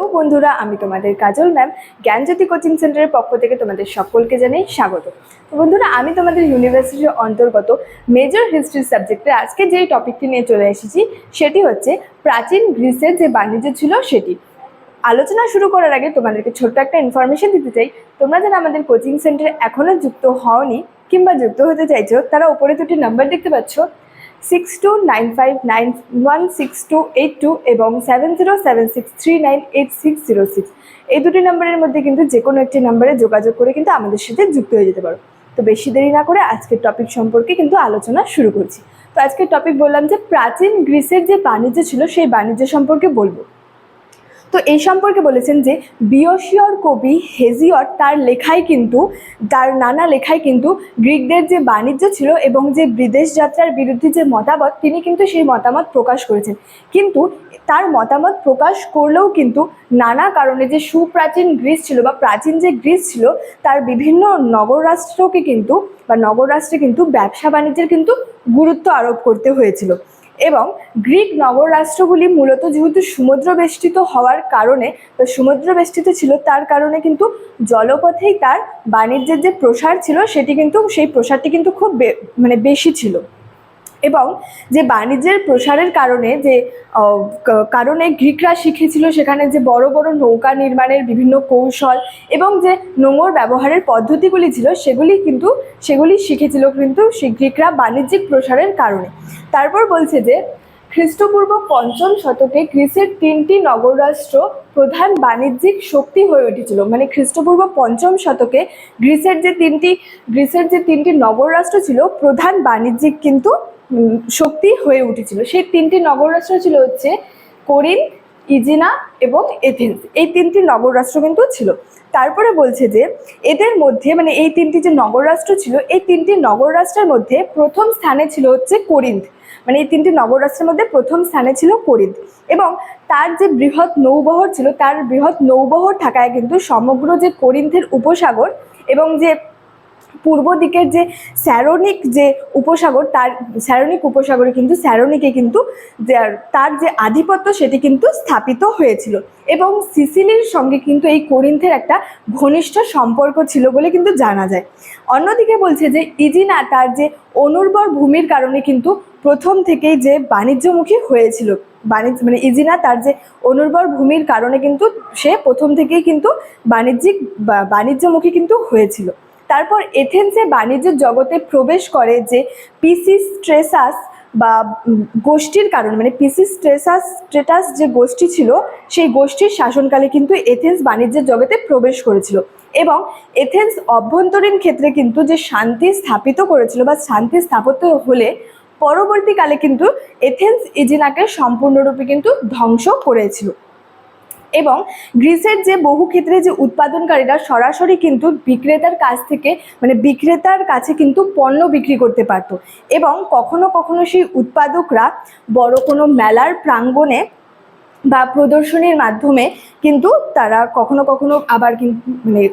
Hello বন্ধুরা, আমি তোমাদের কাজল ম্যাম জ্ঞানজ্যোতি কোচিং সেন্টারের পক্ষ থেকে তোমাদের সকলকে জানাই স্বাগত। তো বন্ধুরা, আমি তোমাদের ইউনিভার্সিটির অন্তর্গত মেজর হিস্ট্রি সাবজেক্টে আজকে যেই টপিকটি নিয়ে চলে এসেছি, সেটি হচ্ছে প্রাচীন গ্রিসের যে বাণিজ্য ছিল সেটি। আলোচনা শুরু করার আগে তোমাদেরকে ছোট্ট একটা ইনফরমেশন দিতে চাই। তোমরা যারা আমাদের কোচিং সেন্টারে এখনও যুক্ত হওনি কিংবা যুক্ত হতে চাইছো, তারা উপরে দুটি নাম্বার দেখতে পাচ্ছ। Six two nine five nine one six two eight two এবং seven zero seven six three nine eight six zero six এই দুটি নাম্বারের মধ্যে কিন্তু যে কোনো একটি নাম্বারে যোগাযোগ করে কিন্তু আমাদের সাথে যুক্ত হয়ে যেতে পারো। তো বেশি দেরি না করে আজকের টপিক সম্পর্কে কিন্তু আলোচনা শুরু করছি। তো আজকের টপিক বললাম যে প্রাচীন গ্রিসের যে বাণিজ্য ছিল, সেই বাণিজ্য সম্পর্কে বলব। তো এই সম্পর্কে বলেছেন যে বিয়সীয়র কবি হেজিয়ট তার লেখায় কিন্তু, তার নানা লেখায় কিন্তু গ্রিকদের যে বাণিজ্য ছিল এবং যে বিদেশ যাত্রার বিরুদ্ধে যে মতামত, তিনি কিন্তু সেই মতামত প্রকাশ করেছেন। কিন্তু তার মতামত প্রকাশ করলেও কিন্তু নানা কারণে যে সুপ্রাচীন গ্রিস ছিল বা প্রাচীন যে গ্রিস ছিল, তার বিভিন্ন নগর রাষ্ট্রকে কিন্তু বা নগর রাষ্ট্রে কিন্তু ব্যবসা বাণিজ্যের কিন্তু গুরুত্ব আরোপ করতে হয়েছিল। এবং গ্রিক নগর রাষ্ট্রগুলি মূলত যেহেতু সমুদ্র বেষ্টিত হওয়ার কারণে বা সমুদ্র বেষ্টিত ছিল তার কারণে কিন্তু জলপথেই তার বাণিজ্যের যে প্রসার ছিল, সেটি কিন্তু, সেই প্রসারটি কিন্তু খুব মানে বেশি ছিল। এবং যে বাণিজ্যের প্রসারের কারণে যে কারণে গ্রিকরা শিখেছিল সেখানে যে বড় বড় নৌকা নির্মাণের বিভিন্ন কৌশল এবং যে নোঙর ব্যবহারের পদ্ধতিগুলি ছিল সেগুলি কিন্তু, সেগুলি শিখেছিল কিন্তু গ্রিকরা বাণিজ্যিক প্রসারের কারণে। তারপর বলছে যে, খ্রিস্টপূর্ব পঞ্চম শতকে গ্রিসের তিনটি নগররাষ্ট্র প্রধান বাণিজ্যিক শক্তি হয়ে উঠেছিল। মানে খ্রিস্টপূর্ব পঞ্চম শতকে গ্রিসের যে তিনটি, গ্রিসের যে তিনটি নগররাষ্ট্র ছিল, প্রধান বাণিজ্যিক কিন্তু শক্তি হয়ে উঠেছিল। সেই তিনটি নগর রাষ্ট্র ছিল হচ্ছে কোরিন, ইজিনা এবং এথেন্স। এই তিনটি নগররাষ্ট্র কিন্তু ছিল। তারপরে বলছে যে, এদের মধ্যে মানে এই তিনটি যে নগররাষ্ট্র ছিল, এই তিনটি নগররাষ্ট্রের মধ্যে প্রথম স্থানে ছিল হচ্ছে কোরিন্থ মানে এই তিনটি নগর রাষ্ট্রের মধ্যে প্রথম স্থানে ছিল কোরিন্থ এবং তার যে বৃহৎ নৌবহর ছিল, তার বৃহৎ নৌবহর থাকায় কিন্তু সমগ্র যে কোরিন্থের উপসাগর এবং যে পূর্ব দিকের যে স্যারোনিক যে উপসাগর, তার স্যারোনিক উপসাগরে কিন্তু স্যারোনিকে কিন্তু তার যে আধিপত্য সেটি কিন্তু স্থাপিত হয়েছিল। এবং সিসিলির সঙ্গে কিন্তু এই কোরিন্থের একটা ঘনিষ্ঠ সম্পর্ক ছিল বলে কিন্তু জানা যায়। অন্যদিকে বলছে যে ইজিনা তার যে অনুর্বর ভূমির কারণে কিন্তু প্রথম থেকেই যে বাণিজ্যমুখী হয়েছিল। বাণিজ্য মানে ইজিনা তার যে অনুর্বর ভূমির কারণে কিন্তু সে প্রথম থেকেই কিন্তু বাণিজ্যিক বাণিজ্যমুখী কিন্তু হয়েছিল। তারপর এথেন্সে বাণিজ্য জগতে প্রবেশ করে যে পিসিস স্ট্রেসাস বা গোষ্ঠীর কারণে মানে পিসিস স্ট্রেসাস, স্ট্রেটাস যে গোষ্ঠী ছিল, সেই গোষ্ঠীর শাসনকালে কিন্তু এথেন্স বাণিজ্যের জগতে প্রবেশ করেছিল। এবং এথেন্স অভ্যন্তরীণ ক্ষেত্রে কিন্তু যে শান্তি স্থাপিত করেছিল বা শান্তি স্থাপত্য হলে, পরবর্তীকালে কিন্তু এথেন্স ইজিনাকে সম্পূর্ণরূপে কিন্তু ধ্বংস করেছিল। এবং গ্রিসের যে বহু ক্ষেত্রে যে উৎপাদনকারীরা সরাসরি কিন্তু বিক্রেতার কাছ থেকে মানে বিক্রেতার কাছে কিন্তু পণ্য বিক্রি করতে পারতো। এবং কখনো কখনো সেই উৎপাদকরা বড় কোনো মেলার প্রাঙ্গণে বা প্রদর্শনীর মাধ্যমে কিন্তু তারা কখনো কখনো আবার কিন্তু মানে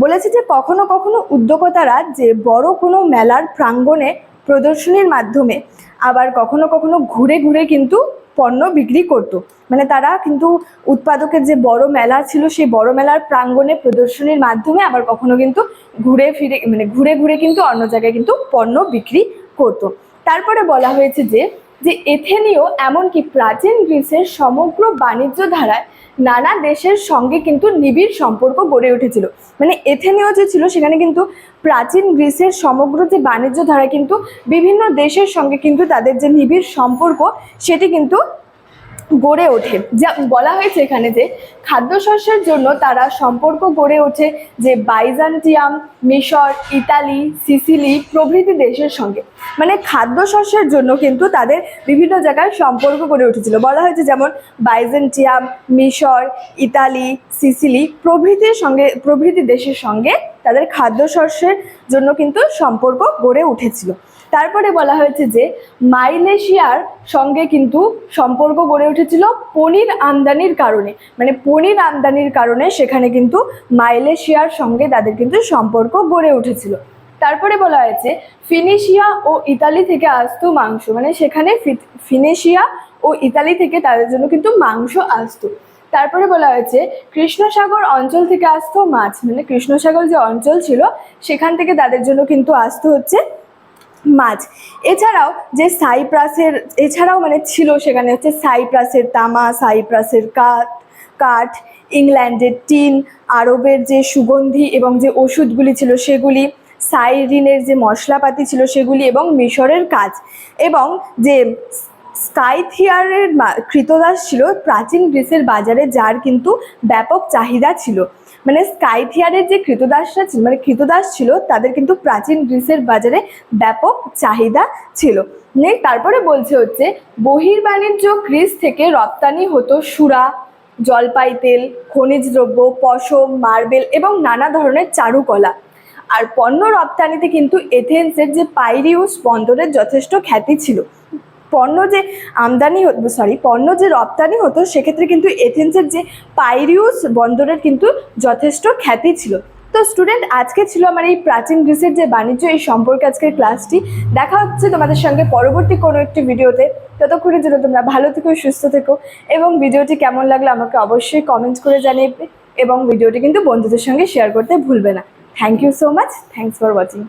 বলেছে যে কখনো কখনো উদ্যোক্তারা যে বড় কোনো মেলার প্রাঙ্গণে প্রদর্শনীর মাধ্যমে আবার কখনো কখনো ঘুরে ঘুরে কিন্তু পণ্য বিক্রি করত। মানে তারা কিন্তু উৎপাদকের যে বড় মেলা ছিল, সেই বড় মেলার প্রাঙ্গণে প্রদর্শনীর মাধ্যমে আবার কখনো কিন্তু ঘুরে ফিরে মানে ঘুরে ঘুরে কিন্তু অন্য জায়গায় কিন্তু পণ্য বিক্রি করত। তারপরে বলা হয়েছে যে যে এথেনীয় এমনকি প্রাচীন গ্রিসের সমগ্র বাণিজ্য ধারায় নানা দেশের সঙ্গে কিন্তু নিবিড় সম্পর্ক গড়ে উঠেছিল। মানে এথেনীয় যে ছিল, সেখানে কিন্তু প্রাচীন গ্রিসের সমগ্র যে বাণিজ্য ধারা কিন্তু বিভিন্ন দেশের সঙ্গে কিন্তু তাদের যে নিবিড় সম্পর্ক, সেটি কিন্তু গড়ে ওঠে। যা বলা হয়েছে এখানে যে খাদ্যশস্যের জন্য তারা সম্পর্ক গড়ে ওঠে যে বাইজান্টিয়াম, মিশর, ইতালি, সিসিলি প্রভৃতি দেশের সঙ্গে। মানে খাদ্যশস্যের জন্য কিন্তু তাদের বিভিন্ন জায়গায় সম্পর্ক গড়ে উঠেছিল। বলা হয়েছে যেমন বাইজেন্টিয়াম, মিশর, ইতালি, সিসিলি প্রভৃতির সঙ্গে, প্রভৃতি দেশের সঙ্গে তাদের খাদ্যশস্যের জন্য কিন্তু সম্পর্ক গড়ে উঠেছিল। তারপরে বলা হয়েছে যে মাইলেশিয়ার সঙ্গে কিন্তু সম্পর্ক গড়ে উঠেছিল পনির আমদানির কারণে। মানে পনির আমদানির কারণে সেখানে কিন্তু মাইলেশিয়ার সঙ্গে তাদের কিন্তু সম্পর্ক গড়ে উঠেছিল। তারপরে বলা হয়েছে, ফিনিশিয়া ও ইতালি থেকে আসতো মাংস মানে সেখানে ফিনিশিয়া ও ইতালি থেকে তাদের জন্য কিন্তু মাংস আসতো। তারপরে বলা হয়েছে, কৃষ্ণসাগর অঞ্চল থেকে আসতো মাছ মানে কৃষ্ণসাগর যে অঞ্চল ছিল, সেখান থেকে তাদের জন্য কিন্তু আসতো হচ্ছে মাছ। এছাড়াও যে সাইপ্রাসের, এছাড়াও মানে ছিল সেখানে হচ্ছে সাইপ্রাসের তামা, সাইপ্রাসের কাঠ কাঠ, ইংল্যান্ডের টিন, আরবের যে সুগন্ধি এবং যে ওষুধগুলি ছিল সেগুলি, সাইরিনের যে মশলাপাতি ছিল সেগুলি এবং মিশরের কাজ। এবং যে স্কাইথিয়ারের কৃতদাস ছিল, প্রাচীন গ্রিসের বাজারে যার কিন্তু ব্যাপক চাহিদা ছিল। মানে স্কাইথিয়ারের যে কৃতদাসরা মানে কৃতদাস ছিল, তাদের কিন্তু প্রাচীন গ্রিসের বাজারে ব্যাপক চাহিদা ছিল। নে তারপরে বলছে হচ্ছে, বহির্বাণিজ্য গ্রিস থেকে রপ্তানি হতো সুরা, জলপাই তেল, খনিজ দ্রব্য, পশম, মার্বেল এবং নানা ধরনের চারুকলা। আর পণ্য রপ্তানিতে কিন্তু এথেন্সের যে পাইরিউস বন্দরের যথেষ্ট খ্যাতি ছিল। পণ্য যে আমদানি সরি পণ্য যে রপ্তানি হতো, সেক্ষেত্রে কিন্তু এথেন্সের যে পাইরিউস বন্দরের কিন্তু যথেষ্ট খ্যাতি ছিল। তো স্টুডেন্ট আজকে ছিল আমার এই প্রাচীন গ্রিসের যে বাণিজ্য, এই সম্পর্কে আজকের ক্লাসটি দেখা হচ্ছে তোমাদের সঙ্গে পরবর্তী কোনো একটি ভিডিওতে ততক্ষণের জন্য তোমরা ভালো থেকো, সুস্থ থেকো, এবং ভিডিওটি কেমন লাগল আমাকে অবশ্যই কমেন্ট করে জানিয়ে এবং ভিডিওটি কিন্তু বন্ধুদের সঙ্গে শেয়ার করতে ভুলবে না। Thank you so much thanks for watching